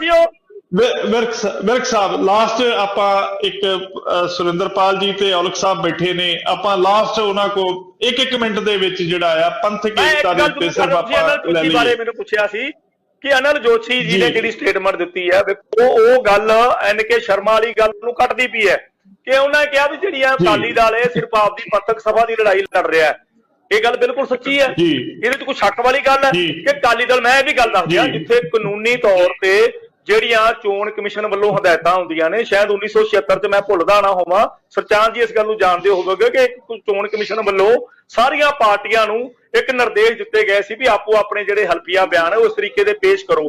ਸੀ ਉਹ ਵਿਰਕ ਸਾਹਿਬ ਲਾਸਟ ਆਪਾਂ ਇੱਕ ਸੁਰਿੰਦਰਪਾਲ ਜੀ ਤੇ ਔਲਖ ਸਾਹਿਬ ਬੈਠੇ ਨੇ ਆਪਾਂ ਲਾਸਟ ਉਹਨਾਂ ਕੋ ਇੱਕ ਇੱਕ ਮਿੰਟ ਦੇ ਵਿੱਚ ਜਿਹੜਾ ਆ ਪੰਥਕ ਏਕਤਾ ਦੇ ਉੱਤੇ ਸਿਰਫ ਆਪਾਂ ਲੈ ਜੋਸ਼ੀ ਬਾਰੇ ਮੈਨੂੰ ਪੁੱਛਿਆ ਸੀ ਕਿ ਅਨਲ ਜੋਸ਼ੀ ਜੀ। ਨੇ ਜਿਹੜੀ ਸਟੇਟਮੈਂਟ ਦਿੱਤੀ ਹੈ ਵੇਖੋ ਉਹ ਗੱਲ ਐਨ ਕੇ ਸ਼ਰਮਾ ਵਾਲੀ ਗੱਲ ਨੂੰ ਕੱਟਦੀ ਪਈ ਹੈ ਕਿ ਉਹਨਾਂ ਨੇ ਕਿਹਾ ਵੀ ਜਿਹੜੀਆਂ। ਅਕਾਲੀ ਦਲ ਇਹ ਸਿਰਫ ਆਪਦੀ ਪੰਥਕ ਸਭਾ ਦੀ ਲੜਾਈ ਲੜ ਰਿਹਾ ਹੈ ਇਹ ਗੱਲ ਬਿਲਕੁਲ ਸੱਚੀ ਹੈ। ਇਹਦੇ 'ਚ ਕੋਈ ਸ਼ੱਕ ਵਾਲੀ ਗੱਲ ਹੈ। ਕਿ ਅਕਾਲੀ ਦਲ ਮੈਂ ਇਹ ਵੀ ਗੱਲ ਦੱਸ ਦਿਆਂ ਜੀ। ਜਿੱਥੇ ਕਾਨੂੰਨੀ ਤੌਰ ਤੇ ਜਿਹੜੀਆਂ ਚੋਣ ਕਮਿਸ਼ਨ ਵੱਲੋਂ ਹਦਾਇਤਾਂ ਹੁੰਦੀਆਂ ਨੇ, ਸ਼ਾਇਦ 1976 ਚ ਮੈਂ ਭੁੱਲਦਾ ਨਾ ਹੋਵਾਂ। ਸਰਚਾਨ ਜੀ ਇਸ ਗੱਲ ਨੂੰ ਜਾਣਦੇ ਹੋਵੋਗੇ ਕਿ ਇੱਕ ਚੋਣ ਕਮਿਸ਼ਨ ਵੱਲੋਂ ਸਾਰੀਆਂ ਪਾਰਟੀਆਂ ਨੂੰ ਇੱਕ ਨਿਰਦੇਸ਼ ਦਿੱਤੇ ਗਏ ਸੀ ਵੀ ਆਪੋ ਆਪਣੇ ਜਿਹੜੇ ਹਲਫੀਆ ਬਿਆਨ ਹੈ ਉਸ ਤਰੀਕੇ ਦੇ ਪੇਸ਼ ਕਰੋ।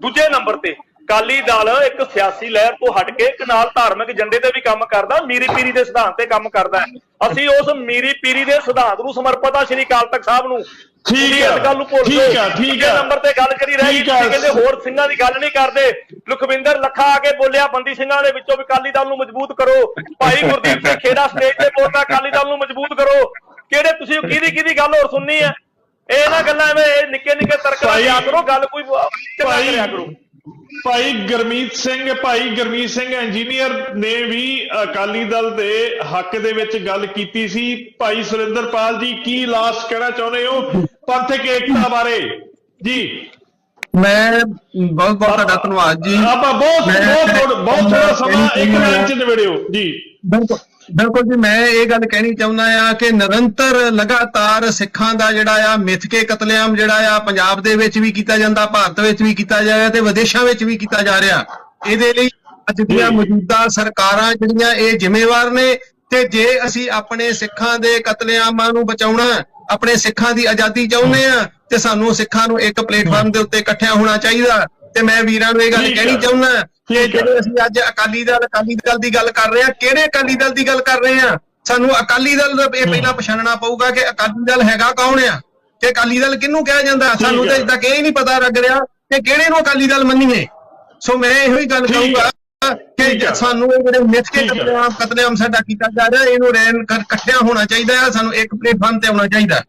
ਦੂਜੇ ਨੰਬਰ ਤੇ ਕਾਲੀ ਦਲ ਇੱਕ ਸਿਆਸੀ ਲਹਿਰ ਤੋਂ ਹਟ ਕੇ ਇੱਕ ਨਾਲ ਧਾਰਮਿਕ ਏਜੰਡੇ ਤੇ ਵੀ ਕੰਮ ਕਰਦਾ, ਮੀਰੀ ਪੀਰੀ ਦੇ ਸਿਧਾਂਤ ਤੇ ਕੰਮ ਕਰਦਾ ਅਸੀਂ ਉਸ ਮੀਰੀ ਪੀਰੀ ਦੇ ਸਿਧਾਂਤ ਨੂੰ ਸਮਰਪਿਤ ਆ, ਸ਼੍ਰੀ ਅਕਾਲ ਤਖਤ ਸਾਹਿਬ ਨੂੰ। ਠੀਕ ਹੈ, ਗੱਲ ਨੂੰ ਭੁੱਲ ਠੀਕ। ਹੈ, ਠੀਕ ਹੈ। ਨੰਬਰ ਤੇ ਗੱਲ ਕਰੀ ਰਹਿ। ਤੁਸੀਂ ਕਹਿੰਦੇ ਹੋਰ ਸਿੰਘਾਂ ਦੀ ਗੱਲ ਨਹੀਂ ਕਰਦੇ ਲਖਵਿੰਦਰ ਲੱਖਾ ਆ ਕੇ ਬੋਲਿਆ ਬੰਦੀ ਸਿੰਘਾਂ ਦੇ ਵਿੱਚੋਂ ਵੀ ਅਕਾਲੀ ਦਲ ਨੂੰ ਮਜ਼ਬੂਤ ਕਰੋ ਭਾਈ ਗੁਰਦੀਪ ਸਿੰਘ ਖੇੜਾ ਸਟੇਜ ਤੇ ਬੋਲਦਾ ਅਕਾਲੀ ਦਲ ਨੂੰ ਮਜ਼ਬੂਤ ਕਰੋ ਕਿਹੜੇ ਤੁਸੀਂ ਕਿਹਦੀ ਕਿਹਦੀ ਗੱਲ ਹੋਰ ਸੁਣਨੀ ਹੈ ਇਹ ਨਾ ਗੱਲਾਂ ਐਵੇਂ ਨਿੱਕੇ ਨਿੱਕੇ ਤਰਕ ਕਰੋ ਗੱਲ ਕੋਈ ਕਰਿਆ ਕਰੋ ਭਾਈ ਗਰਮੀਤ ਸਿੰਘ ਭਾਈ ਗਰਮੀਤ ਸਿੰਘ ਇੰਜੀਨੀਅਰ ਨੇ ਵੀ ਅਕਾਲੀ ਦਲ ਦੇ ਹੱਕ ਦੇ ਵਿੱਚ ਗੱਲ ਕੀਤੀ ਸੀ। ਭਾਈ ਸੁਰਿੰਦਰਪਾਲ ਜੀ ਕੀ ਲਾਸਟ ਕਹਿਣਾ ਚਾਹੁੰਦੇ ਹੋ? ਪੰਥਕ ਏਕਤਾ ਬਾਰੇ। ਜੀ। ਮੈਂ ਬਹੁਤ ਬਹੁਤ ਤੁਹਾਡਾ ਧੰਨਵਾਦ ਜੀ। ਆਪਾਂ ਬਹੁਤ ਬਹੁਤ ਬਹੁਤ ਥੋੜਾ ਸਮਾਂ ਇੱਕ ਮੈਂ- ਲਾਈਨ ਚ ਨਿਬੜਿਓ। ਜੀ। ਬਿਲਕੁਲ। ਬਿਲਕੁਲ ਜੀ ਮੈਂ ਇਹ ਗੱਲ ਕਹਿਣੀ ਚਾਹੁੰਦਾ ਆ ਕਿ ਨਿਰੰਤਰ ਲਗਾਤਾਰ ਸਿੱਖਾਂ ਦਾ ਜਿਹੜਾ ਆ ਮਿੱਥ ਕੇ ਕਤਲੇਆਮ ਜਿਹੜਾ ਆ ਪੰਜਾਬ ਦੇ ਵਿੱਚ ਵੀ ਕੀਤਾ ਜਾਂਦਾ ਭਾਰਤ ਵਿੱਚ ਵੀ ਕੀਤਾ ਜਾ ਰਿਹਾ ਤੇ ਵਿਦੇਸ਼ਾਂ ਵਿੱਚ ਵੀ ਕੀਤਾ ਜਾ ਰਿਹਾ ਇਹਦੇ ਲਈ ਅੱਜ ਦੀਆਂ। ਮੌਜੂਦਾ ਸਰਕਾਰਾਂ ਜਿਹੜੀਆਂ ਇਹ ਜ਼ਿੰਮੇਵਾਰ ਨੇ ਤੇ ਜੇ ਅਸੀਂ ਆਪਣੇ ਸਿੱਖਾਂ ਦੇ ਕਤਲੇਆਮਾਂ ਨੂੰ ਬਚਾਉਣਾ ਆਪਣੇ ਸਿੱਖਾਂ ਦੀ ਆਜ਼ਾਦੀ ਚਾਹੁੰਦੇ ਆ ਤੇ ਸਾਨੂੰ ਸਿੱਖਾਂ ਨੂੰ ਇੱਕ ਪਲੇਟਫਾਰਮ ਦੇ ਉੱਤੇ ਇਕੱਠਿਆਂ ਹੋਣਾ ਚਾਹੀਦਾ ਤੇ ਮੈਂ ਵੀਰਾਂ ਨੂੰ ਇਹ ਗੱਲ ਕਹਿਣੀ। ਚਾਹੁੰਦਾ ਕਿ। ਜਿਹੜੇ ਅਸੀਂ ਅੱਜ ਅਕਾਲੀ ਦਲ ਅਕਾਲੀ ਦਲ ਦੀ ਗੱਲ ਕਰ ਰਹੇ ਹਾਂ ਕਿਹੜੇ ਅਕਾਲੀ ਦਲ ਦੀ ਗੱਲ ਕਰ ਰਹੇ ਹਾਂ ਸਾਨੂੰ ਅਕਾਲੀ ਦਲ ਦਾ ਇਹ ਪਹਿਲਾਂ ਪਛਾਣਨਾ ਪਊਗਾ ਕਿ ਅਕਾਲੀ ਦਲ ਹੈਗਾ ਕੌਣ ਆ ਤੇ ਅਕਾਲੀ ਦਲ ਕਿਹਨੂੰ ਕਿਹਾ ਜਾਂਦਾ ਸਾਨੂੰ। ਤਾਂ ਇਦਾਂ ਇਹ ਨਹੀਂ ਪਤਾ ਲੱਗ ਰਿਹਾ ਕਿ ਕਿਹੜੇ ਨੂੰ ਅਕਾਲੀ ਦਲ ਮੰਨੀਏ ਸੋ ਮੈਂ ਇਹੋ ਹੀ ਗੱਲ। ਕਹੂੰਗਾ। ਕਿ ਸਾਨੂੰ ਇਹ ਜਿਹੜੇ ਮਿੱਥ ਕੇ। ਕਤਲੇਆਮ ਕਤਲੇਆਮ ਸਾਡਾ ਕੀਤਾ ਜਾ ਰਿਹਾ ਇਹਨੂੰ ਰੈਨ ਇਕੱਠਿਆਂ ਹੋਣਾ ਚਾਹੀਦਾ ਹੈ ਸਾਨੂੰ ਇੱਕ ਪਲੇਟਫਾਰਮ ਤੇ ਆਉਣਾ ਚਾਹੀਦਾ